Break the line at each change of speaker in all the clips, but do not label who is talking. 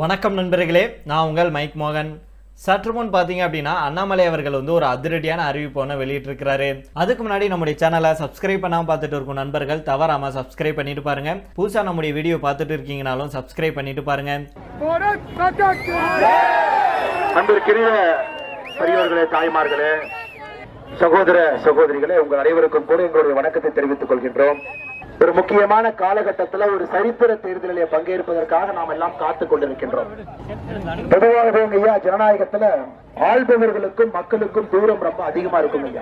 வணக்கம் நண்பர்களே நான் உங்கள் மைக் மோகன். சற்று முன் பார்த்தீங்க அப்படின்னா அண்ணாமலை அவர்கள் வந்து ஒரு அதிரடியான அறிவிப்பு ஒன்று வெளியிட்டிருக்கிறாரு. அதுக்கு முன்னாடி நம்முடைய சேனலை சப்ஸ்கிரைப் பண்ணாமல் பார்த்துட்டு இருக்கும் நண்பர்கள். தவறாமல் சப்ஸ்கிரைப் பண்ணிட்டு பாருங்க. புதுசாக நம்முடைய வீடியோ பார்த்துட்டு இருக்கீங்கனாலும் சப்ஸ்கிரைப் பண்ணிட்டு பாருங்க.
பெரியவர்களே தாய்மார்களே சகோதர சகோதரிகளே உங்கள் அனைவருக்கும் கூட எங்களுடைய வணக்கத்தை தெரிவித்துக் கொள்கின்றோம். ஒரு முக்கியமான காலகட்டத்தில் ஒரு சரித்திர தேர்தலிலே பங்கேற்பதற்காக நாம் எல்லாம் காத்துக் கொண்டிருக்கின்றோம். பொதுவாகவே ஐயா ஜனநாயகத்துல ஆள்பவர்களுக்கும் மக்களுக்கும் தூரம் ரொம்ப அதிகமா இருக்கும் ஐயா.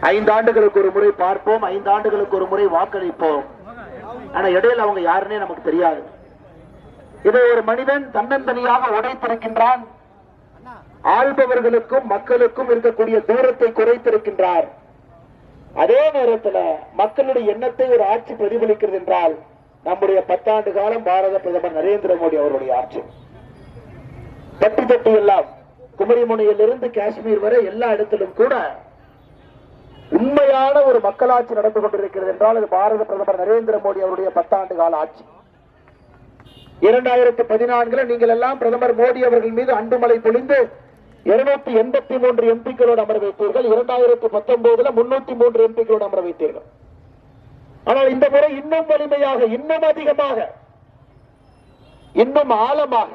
ஐந்து ஆண்டுகளுக்கு ஒரு முறை பார்ப்போம் ஐந்து ஆண்டுகளுக்கு ஒரு முறை வாக்களிப்போம். ஆனா இடையில அவங்க யாருன்னே நமக்கு தெரியாது. இதை ஒரு மனிதன் தன்னந்தனியாக உடைத்திருக்கின்றான். ஆள்பவர்களுக்கும் மக்களுக்கும் இருக்கக்கூடிய தூரத்தை குறைத்திருக்கின்றார். அதே நேரத்துல மக்களுடைய எண்ணத்தை ஒரு ஆட்சி பிரதிபலிக்கிறது என்றால் நம்முடைய பத்தாண்டு காலம் பாரத பிரதமர் நரேந்திர மோடி அவருடைய ஆட்சி. தட்டி தட்டி எல்லாம் குமரிமுனையிலிருந்து காஷ்மீர் வரை எல்லா இடத்திலும் கூட உண்மையான ஒரு மக்களாட்சி நடந்து கொண்டிருக்கிறது என்றால் அது பாரத பிரதமர் நரேந்திர மோடி அவருடைய பத்தாண்டு கால ஆட்சி. இரண்டாயிரத்தி பதினான்குல நீங்கள் எல்லாம் பிரதமர் மோடி அவர்கள் மீது அன்புமலை பொழிந்து இருநூத்தி எண்பத்தி மூன்று எம்பிக்களோடு அமர வைத்தீர்கள். இரண்டாயிரத்தி பத்தொன்பதுல முன்னூத்தி மூன்று எம்பிக்களோடு அமர வைத்தீர்கள். ஆனால் இந்த முறை இன்னும் வலிமையாக இன்னும் அதிகமாக இன்னும் ஆழமாக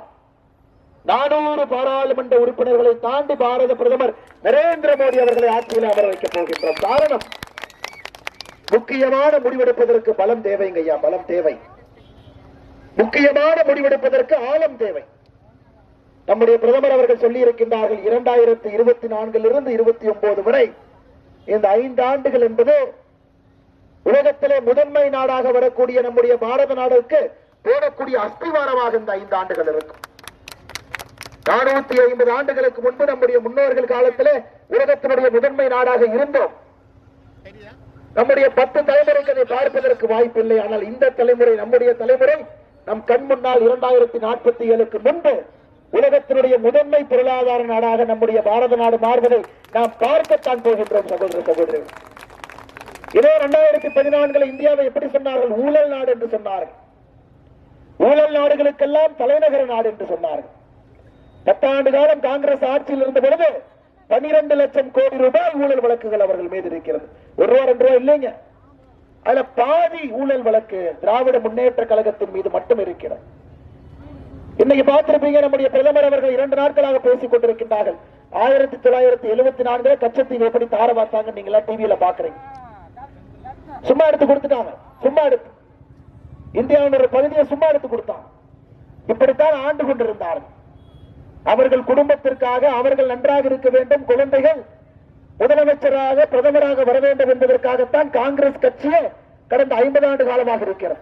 நானூறு பாராளுமன்ற உறுப்பினர்களை தாண்டி பாரத பிரதமர் நரேந்திர மோடி அவர்களை ஆட்சியில் அமர வைக்கப் போகின்றோம். காரணம் முக்கியமான முடிவெடுப்பதற்கு பலம் தேவைங்க ஐயா பலம் தேவை. முக்கியமான முடிவெடுப்பதற்கு ஆழம் தேவை. நம்முடைய பிரதமர் அவர்கள் சொல்லி இருக்கின்றார்கள் இரண்டாயிரத்தி இருபத்தி நான்கிலிருந்து இருபத்தி ஒன்பது வரை. இந்த ஐந்து ஆண்டுகள் என்பது உலகத்திலே முதன்மை நாடாக வரக்கூடிய நம்முடைய பாரத நாடுக்கு போடக்கூடிய அஸ்திவாரமாக இந்த ஐந்து ஆண்டுகள் இருக்கும். நானூத்தி ஐம்பது ஆண்டுகளுக்கு முன்பு நம்முடைய முன்னோர்கள் காலத்திலே உலகத்தினுடைய முதன்மை நாடாக இருந்தோம். நம்முடைய பத்து தலைமுறைக்கு அதை பார்ப்பதற்கு வாய்ப்பில்லை. ஆனால் இந்த தலைமுறை நம்முடைய தலைமுறை நம் கண் முன்னால் இரண்டாயிரத்தி நாற்பத்தி ஏழுக்கு முன்பு உலகத்தினுடைய முதன்மை பொருளாதார நாடாக நம்முடைய பாரத நாடு மாறுவதை நாம் பார்க்கத்தான் போகின்றோம் சகோதர சகோதரி இதோ இரண்டாயிரத்தி பதினான்குல இந்தியாவை எப்படி சொன்னார்கள்? ஊழல் நாடு என்று சொன்னார்கள். ஊழல் நாடுகளுக்கெல்லாம் தலைநகர நாடு என்று சொன்னார்கள். பத்தாண்டு காலம் காங்கிரஸ் ஆட்சியில் இருந்த பொழுது பனிரெண்டு லட்சம் கோடி ரூபாய் ஊழல் வழக்குகள் அவர்கள் மீது இருக்கிறது. ஒரு ரூபா ரெண்டு ரூபா இல்லைங்க. அதுல பாதி ஊழல் வழக்கு திராவிட முன்னேற்ற கழகத்தின் மீது மட்டும் இருக்கிறது. இன்னைக்கு பார்த்திருப்பீங்க நம்முடைய பிரதமர் அவர்கள் இரண்டு நாட்களாக பேசிக் கொண்டிருக்கின்றார்கள். ஆயிரத்தி தொள்ளாயிரத்தி எழுபத்தி நான்குல கச்சத்தீவு எப்படி தார பார்த்தாங்க நீங்களா டிவியில பாக்குறீங்க சும்மா எடுத்து கொடுத்துட்டாங்க. சும்மா எடுத்து. இந்தியாவின் ஒரு பகுதியை சும்மா எடுத்து கொடுத்தாங்க இப்படித்தான் ஆண்டு கொண்டிருந்தார்கள். அவர்கள் குடும்பத்திற்காக அவர்கள் நன்றாக இருக்க வேண்டும். குழந்தைகள் முதலமைச்சராக பிரதமராக வர வேண்டும் என்பதற்காகத்தான் காங்கிரஸ் கட்சியே கடந்த ஐம்பது ஆண்டு காலமாக இருக்கிறது.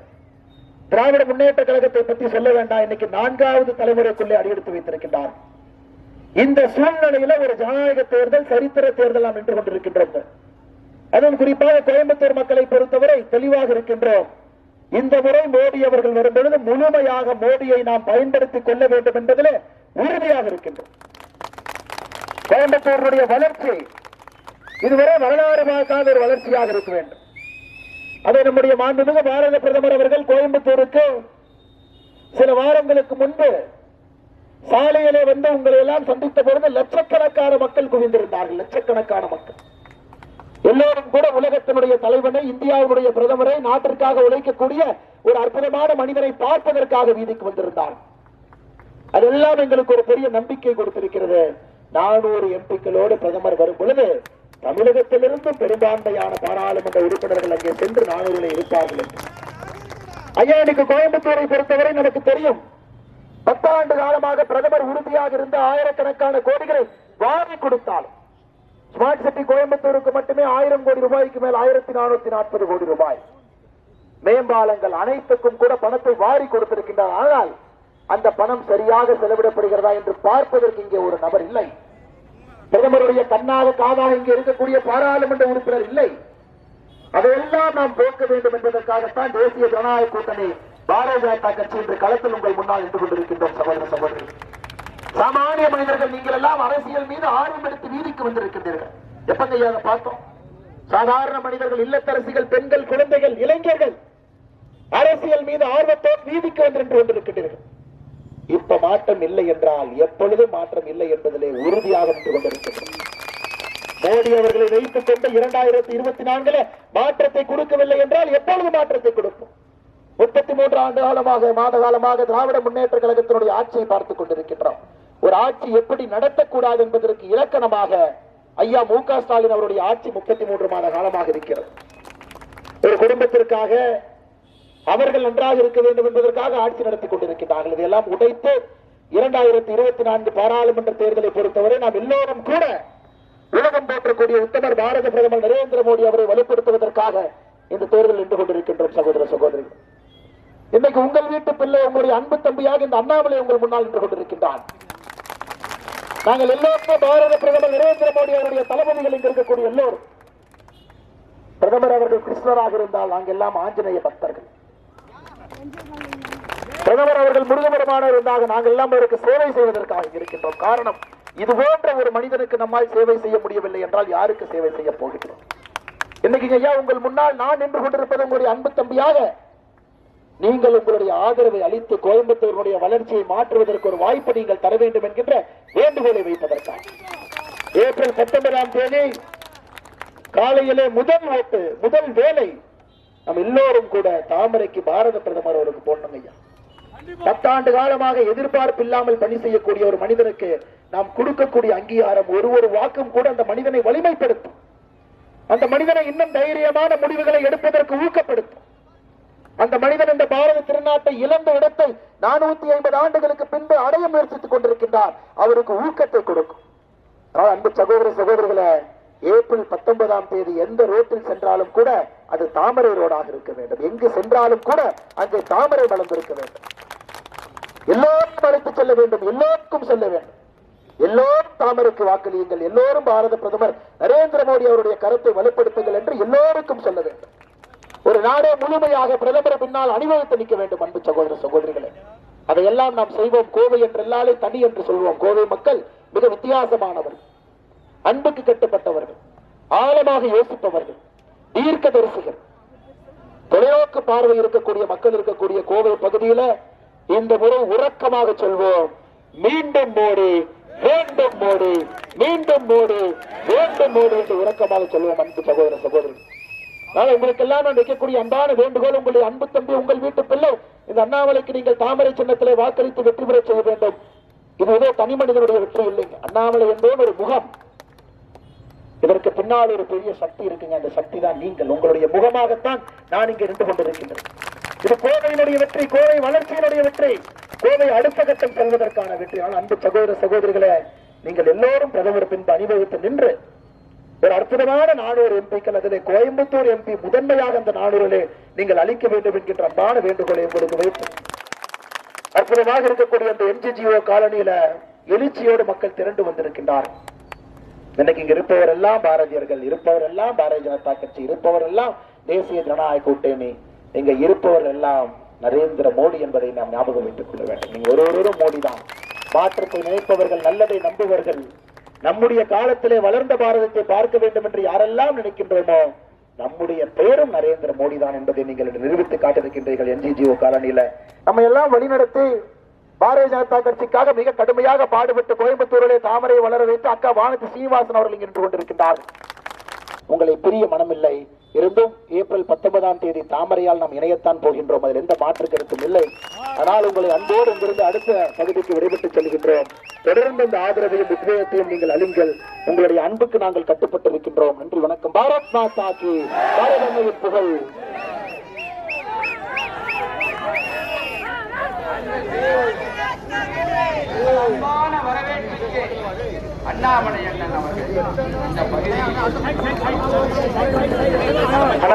திராவிட முன்னேற்ற கழகத்தை பற்றி சொல்ல வேண்டாம். இன்னைக்கு நான்காவது தலைமுறைக்குள்ளே அடியெடுத்து வைத்திருக்கின்றார். இந்த சூழ்நிலையில ஒரு ஜனநாயக தேர்தல் சரித்திர தேர்தல் நாம் நின்று கொண்டிருக்கின்றோம். அதுவும் குறிப்பாக கோயம்புத்தூர் மக்களை பொறுத்தவரை தெளிவாக இருக்கின்றோம். இந்த முறை மோடி அவர்கள் வரும் பொழுது முழுமையாக மோடியை நாம் பயன்படுத்திக் கொள்ள வேண்டும் என்பதிலே உறுதியாக இருக்கின்றோம். கோயம்புத்தூருடைய வளர்ச்சி இதுவரை வரலாறு பார்க்காத ஒரு வளர்ச்சியாக இருக்க வேண்டும். அதை நம்முடைய மாண்புமிகு பாரத பிரதமர் அவர்கள் கோயம்புத்தூருக்கு சில வாரங்களுக்கு முன்பு சாலையிலே வந்து உங்களை எல்லாம் சந்தித்த பொழுது லட்சக்கணக்கான மக்கள் குவிந்திருந்தார்கள் லட்சக்கணக்கான மக்கள். எல்லோரும் கூட உலகத்தினுடைய தலைவனை இந்தியாவுடைய பிரதமரை நாட்டிற்காக உழைக்கக்கூடிய ஒரு அற்புதமான மனிதனை பார்ப்பதற்காக வீதிக்கு வந்திருந்தார். அதெல்லாம் எங்களுக்கு ஒரு பெரிய நம்பிக்கை கொடுத்திருக்கிறது. நானூறு எம்பிக்களோடு பிரதமர் வரும் பொழுது தமிழகத்திலிருந்து பெரும்பான்மையான பாராளுமன்ற உறுப்பினர்கள் அங்கே சென்று நானூறுல இருப்பார்கள் என்று. ஐயா இன்னைக்கு கோயம்புத்தூரை பொறுத்தவரை நமக்கு தெரியும். பத்தாண்டு காலமாக பிரதமர் உறுதியாக இருந்த ஆயிரக்கணக்கான கோடிகளை வாரி கொடுத்தாலும் ஸ்மார்ட் சிட்டி கோயம்புத்தூருக்கு மட்டுமே ஆயிரம் கோடி ரூபாய்க்கு மேல் ஆயிரத்தி நானூத்தி நாற்பது கோடி ரூபாய். மேம்பாலங்கள் அனைத்துக்கும் கூட பணத்தை வாரி கொடுத்திருக்கின்றார் ஆனால் அந்த பணம் சரியாக செலவிடப்படுகிறதா என்று பார்ப்பதற்கு இங்கே ஒரு நபர் இல்லை. பிரதமருடைய கண்ணாக காதாக இங்கே இருக்கக்கூடிய பாராளுமன்ற உறுப்பினர் இல்லை. அதையெல்லாம் நாம் போக்க வேண்டும் என்பதற்காகத்தான் தேசிய ஜனநாயக கூட்டணி பாரதிய ஜனதா கட்சி இன்று களத்தில் உங்கள் முன்னால் நின்று கொண்டிருக்கின்றோம் சகோதர சகோதரி. சாமானிய மனிதர்கள் நீங்கள் எல்லாம் அரசியல் மீது ஆர்வம் எடுத்து வீதிக்கு வந்திருக்கின்றீர்கள். எப்பங்க அதை பார்த்தோம்? சாதாரண மனிதர்கள் இல்லத்தரசிகள் பெண்கள் குழந்தைகள் இளைஞர்கள் அரசியல் மீது ஆர்வத்தோடு வீதிக்கு வந்து கொண்டிருக்கின்றீர்கள். இப்ப மாற்றம் இல்லை என்றால் எப்பொழுதும் மாற்றம் இல்லை என்பதிலே உறுதியாக நின்று கொண்டிருக்கின்றோம். மோடி அவர்களை வைத்துக் கொண்டு இரண்டாயிரத்தி இருபத்தி நான்குல மாற்றத்தை கொடுக்கவில்லை என்றால் எப்பொழுது மாற்றத்தை கொடுக்கும் முப்பத்தி மூன்று ஆண்டு காலமாக மாத காலமாக திராவிட முன்னேற்ற கழகத்தினுடைய ஆட்சியை பார்த்துக் கொண்டிருக்கின்றோம். ஒரு ஆட்சி எப்படி நடத்தக்கூடாது என்பதற்கு இலக்கணமாக ஐயா மு க ஸ்டாலின் அவருடைய ஆட்சி முப்பத்தி மூன்று மாத காலமாக இருக்கிறது. ஒரு குடும்பத்திற்காக அவர்கள் நன்றாக இருக்க வேண்டும் என்பதற்காக ஆட்சி நடத்தி கொண்டிருக்கிறார்கள் இதையெல்லாம் உடைத்து இரண்டாயிரத்தி இருபத்தி நான்கு பாராளுமன்ற தேர்தலை பொறுத்தவரை நாம் எல்லோரும் கூட உலகம் போற்றக்கூடிய உத்தமர் பாரத பிரதமர் நரேந்திர மோடி அவரை வலுப்படுத்துவதற்காக இந்த தேர்தல் நின்று கொண்டிருக்கின்றோம் சகோதர சகோதரிகள். இன்னைக்கு உங்கள் வீட்டு பிள்ளை உங்களுடைய அன்பு தம்பியாக இந்த அண்ணாமலை உங்கள் முன்னால் நின்று கொண்டிருக்கின்றான் நாங்கள் எல்லோருமே பாரத பிரதமர் நரேந்திர மோடி அவருடைய தளபதிகள் இங்கு இருக்கக்கூடிய எல்லோரும். பிரதமர் அவர்கள் கிருஷ்ணராக இருந்தால் நாங்கள் எல்லாம் ஆஞ்சநேய பக்தர்கள். பிரதமர் அவர்கள் முருகபெருமானார் இருந்தாக நாங்கள் எல்லாம் அவருக்கு சேவை செய்வதற்காக இருக்கின்றோம். காரணம் இது போன்ற ஒரு மனிதனுக்கு நம்மால் சேவை செய்ய முடியவில்லை என்றால் யாருக்கு சேவை செய்ய போகின்றோம்? இன்னைக்கு ஐயா உங்கள் முன்னால் நான் நின்று கொண்டிருப்பது உங்களுடைய அன்பு தம்பியாக நீங்கள் உங்களுடைய ஆதரவை அளித்து கோயம்புத்தூருடைய வளர்ச்சியை மாற்றுவதற்கு ஒரு வாய்ப்பை நீங்கள் தர வேண்டும் என்கின்ற வேண்டுகோளை வைப்பதற்காக. ஏப்ரல் பத்தொன்பதாம் தேதி காலையிலே முதல் ஓட்டு முதல் வேலை நம்ம எல்லோரும் கூட தாமரைக்கு பாரத பிரதமர் அவருக்கு போடணும் ஐயா. பத்தாண்டு காலமாக எதிர்பார்ப்பு இல்லாமல் பணி செய்யக்கூடிய ஒரு மனிதனுக்கு நாம் கொடுக்கக்கூடிய அங்கீகாரம் ஒரு ஒரு வாக்கும் கூட அந்த மனிதனை வலிமைப்படுத்தும். அந்த மனிதனை இன்னும் தைரியமான முடிவுகளை எடுப்பதற்கு ஊக்கப்படுத்தும். அந்த மனிதன் இந்த பாரத திருநாட்டை இழந்த இடத்தை நானூத்தி ஐம்பது ஆண்டுகளுக்கு பின்பு அடைய முயற்சித்துக் கொண்டிருக்கின்றார். அவருக்கு ஊக்கத்தை கொடுக்கும். ஆனால் அன்பு சகோதர சகோதரர்களை ஏப்ரல் பத்தொன்பதாம் தேதி எந்த ரோட்டில் சென்றாலும் கூட அது தாமரை ரோடாக இருக்க வேண்டும். எங்கு சென்றாலும் கூட அங்கே தாமரை வளர்ந்திருக்க வேண்டும். எல்லோரும் அழைத்து செல்ல வேண்டும். எல்லோருக்கும் செல்ல வேண்டும். எல்லோரும் தாமரைக்கு வாக்களியுங்கள். எல்லோரும் பாரத பிரதமர் நரேந்திர மோடி அவருடைய கருத்தை வலுப்படுத்துங்கள் என்று எல்லோருக்கும் சொல்ல வேண்டும். ஒரு நாடே முழுமையாக பிரதமர் பின்னால் அணிவகுத்து நிற்க வேண்டும் அன்பு சகோதர சகோதரிகளே. அதையெல்லாம் நாம் செய்வோம். கோவை என்றெல்லாலே தனி என்று சொல்வோம். கோவை மக்கள் மிக வித்தியாசமானவர்கள். அன்புக்கு கட்டுப்பட்டவர்கள். ஆழமாக யோசிப்பவர்கள். தீர்க்க தரிசிகள் தொலைநோக்கு பார்வை இருக்கக்கூடிய மக்கள் இருக்கக்கூடிய கோவை பகுதியில இந்த முறை உறக்கமாக சொல்வோம். மீண்டும் மோடி வேண்டும் மோடி மீண்டும் மோடி வேண்டும் மோடி என்று உறக்கமாக சொல்வோம் அன்பு சகோதர சகோதரி நான் உங்களுக்கு எல்லாம் நான் வைக்கக்கூடிய அன்பான வேண்டுகோள் உங்களுடைய அன்பு தம்பி உங்கள் வீட்டு பிள்ளை இந்த அண்ணாமலைக்கு நீங்கள் தாமரை சின்னத்திலே வாக்களித்து வெற்றி பெற செய்ய வேண்டும். இது ஏதோ தனி மனிதனுடைய வெற்றி இல்லைங்க. அண்ணாமலை என்பது ஒரு முகம். இதற்கு பின்னால் ஒரு பெரிய சக்தி இருக்குங்க. அந்த சக்தி தான் நீங்கள். உங்களுடைய முகமாகத்தான் நான் இங்கே நின்று கொண்டிருக்கின்றேன். இது கோவையினுடைய வெற்றி கோவை வளர்ச்சியினுடைய வெற்றி கோவை அடுத்த கட்டம் செல்வதற்கான வெற்றி. ஆனால் அன்பு சகோதர சகோதரிகளை நீங்கள் எல்லோரும் பிரதமர் பின்பு அணிவகுத்து நின்று ஒரு அற்புதமான நானூறு எம்பிக்கள் அதிலே கோயம்புத்தூர் எம்பி முதன்மையாக அந்த நானூறிலே நீங்கள் அளிக்க வேண்டும் என்கின்ற அன்பான வேண்டுகோளை உங்களுக்கு வைத்து அற்புதமாக இருக்கக்கூடிய அந்த எம்ஜிஜிஓ காலனியில எழுச்சியோடு மக்கள் திரண்டு வந்திருக்கின்றார்கள். இன்னைக்கு இங்க இருப்பவர் எல்லாம் பாரதியர்கள் இருப்பவர் எல்லாம் பாரதிய ஜனதா கட்சி இருப்பவர் எல்லாம் தேசிய ஜனநாயக கூட்டணி. இங்க இருப்பவர் எல்லாம் நரேந்திர மோடி என்பதை நாம் ஞாபகம் வைத்துக் கொள்ள வேண்டும். நீங்க ஒரு ஒருவரும் மோடி தான். மாற்றத்தை நினைப்பவர்கள் நல்லதை நம்புவர்கள். நம்முடைய காலத்திலே வளர்ந்த பாரதத்தை பார்க்க வேண்டும் என்று யாரெல்லாம் நினைக்கின்றோமோ நம்முடைய பெயரும் நரேந்திர மோடி தான் என்பதை நீங்கள் நிரூபித்து காட்டிருக்கின்றீர்கள் என்ஜிஜிஓ காலனியில. நம்ம எல்லாம் வழிநடத்தி பாரதிய ஜனதா கட்சிக்காக மிக கடுமையாக பாடுபட்டு கோயம்புத்தூரிலே தாமரை வளர வைத்து அக்கா வானதி சீனிவாசன் அவர்கள் இங்கு நின்று கொண்டிருக்கின்றார். உங்களை பிரிய மனமில்லை. இருந்தும் ஏப்ரல் பத்தொன்பதாம் தேதி தாமரையால் நாம் இணையத்தான் போகின்றோம். அதில் எந்த மாற்று கருத்தும் இல்லை. ஆனால் உங்களை அன்போடு இங்கிருந்து அடுத்த பகுதிக்கு விடைபெற்று செல்கின்றோம். தொடர்ந்து இந்த ஆதரவையும் உத்வேகத்தையும் நீங்கள் அழிங்கள் உங்களுடைய அன்புக்கு நாங்கள் கட்டுப்பட்டிருக்கின்றோம். நன்றி வணக்கம். பாரத் மாதா கி. பாரத புகழ்.
அன்பான வரவேற்புக்கு அண்ணாமலை அண்ணன் அவர்கள் இந்த பகுதியில்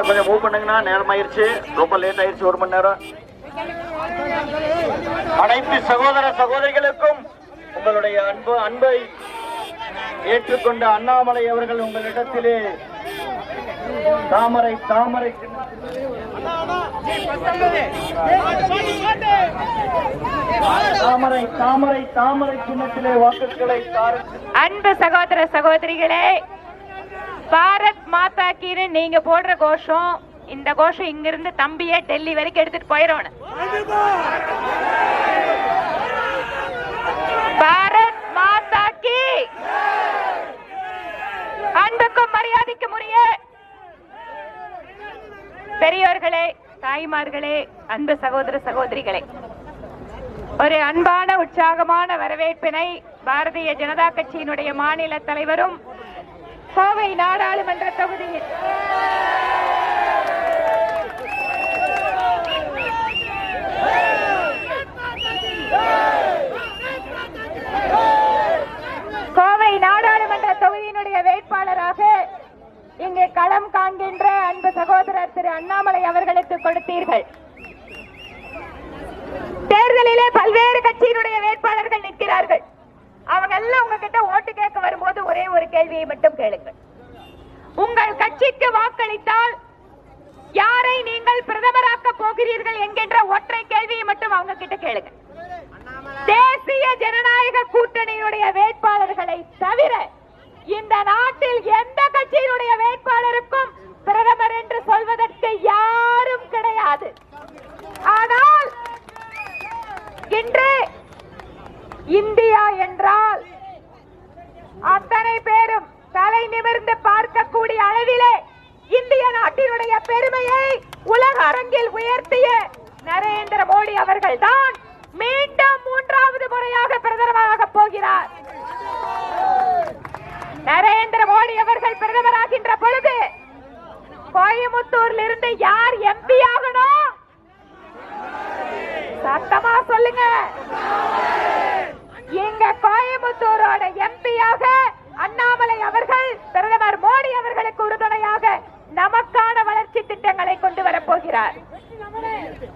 கொஞ்சம் மூவ் பண்ணுங்கன்னா நேரம் ஆயிருச்சு ரொம்ப லேட் ஆயிருச்சு ஒரு மணி நேரம். அனைத்து சகோதர சகோதரிகளுக்கும் உங்களுடைய அன்பு அன்பை ஏற்றுக்கொண்ட அண்ணாமலை அவர்கள் உங்களிடத்திலே தாமரை தாமரை தாமரை தாமரை தாமரை சின்னத்திலே வாக்குகளை
அன்பு சகோதர சகோதரிகளே பாரத் மாதா கீனு நீங்க போடுற கோஷம் இந்த கோஷம் இங்கிருந்து தம்பியே டெல்லி வரைக்கும் எடுத்துட்டு போயிடணும். பாரத் மாதா கி! அன்புக்கும் மரியாதைக்கும் உரிய பெரியோர்களே தாய்மார்களே அன்பு சகோதர சகோதரிகளே ஒரு அன்பான உற்சாகமான வரவேற்பினை பாரதிய ஜனதா கட்சியினுடைய மாநில தலைவரும் கோவை நாடாளுமன்ற தொகுதியில். கோவை நாடாளுமன்ற தொகுதியினுடைய வேட்பாளராக இங்கே களம் காண்கின்ற அன்பு சகோதரர் திரு அண்ணாமலை அவர்களுக்கு கொடுத்தீர்கள். தேர்தலிலே பல்வேறு கட்சியினுடைய வேட்பாளர்கள் நிற்கிறார்கள். அவங்க எல்லாம் உங்ககிட்ட ஓட்டு கேட்க வரும்போது ஒரே ஒரு கேள்வியை மட்டும் கேளுங்கள். உங்கள் கட்சிக்கு வாக்களித்தால் யாரை நீங்கள் பிரதமராக்க போகிறீர்கள் என்கின்ற ஒற்றை கேள்வியை மட்டும் அவங்க கிட்ட கேளுங்க தேசிய ஜனநாயக கூட்டணியுடைய வேட்பாளர்களை தவிர இந்த நாட்டில் எந்த கட்சியினுடைய வேட்பாளருக்கும் பிரதமர் என்று சொல்வதற்கு யாரும் கிடையாது. ஆனால் இன்று இந்தியா என்றால் அத்தனை பேரும் தலை நிமிர்ந்து பார்க்கக்கூடிய அளவிலே இந்திய நாட்டினுடைய பெருமையை உலக அரங்கில் உயர்த்திய நரேந்திர மோடி அவர்கள் தான் மீண்டும் மூன்றாவது முறையாக பிரதமராக போகிறார். நரேந்திர மோடி அவர்கள் பிரதமராகின்ற பொழுது கோயமுத்தூரில் இருந்து யார் எம்பி ஆகணும்? சத்தமா சொல்லுங்க. இங்க கோயம்புத்தூரோட எம்பியாக அண்ணாமலை அவர்கள் பிரதமர் மோடி அவர்களுக்கு உறுதுணையாக நமக்கான வளர்ச்சி திட்டங்களை கொண்டு வரப் போகிறார்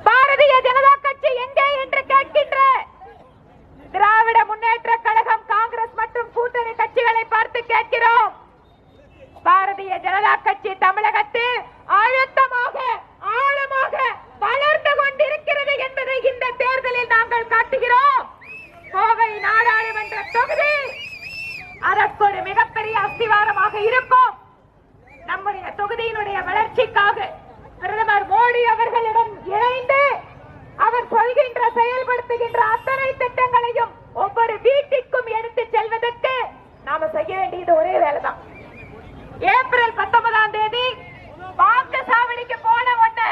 பாரதிய ஜனதா கட்சி எங்கே என்று கேட்கின்ற திராவிட முன்னேற்ற கழகம் காங்கிரஸ் மற்றும் கூட்டணி கட்சிகளை பார்த்து கேட்கிறோம் பாரதிய ஜனதா கட்சி தமிழகத்தில் அழுத்தமாக ஆழமாக வளர்ந்து கொண்டிருக்கிறது என்பதை இந்த தேர்தலில் நாங்கள் காட்டுகிறோம் கோவை நாடாளுமன்ற தொகுதி அதற்கு ஒரு மிகப்பெரிய அஸ்திவாரமாக இருக்கும். நம்முடைய தொகுதியினுடைய வளர்ச்சிக்காக பிரதமர் மோடி அவர்களிடம் இணைந்து அவர் சொல்கின்ற செயல்படுத்துகின்ற அத்தனை திட்டங்களையும் ஒவ்வொரு வீட்டிற்கும் எடுத்து செல்வதற்கு நாம செய்ய வேண்டியது ஒரே வேலைதான். ஏப்ரல் பத்தொன்பதாம் தேதி வாக்கு சாவடிக்கு போன உடனே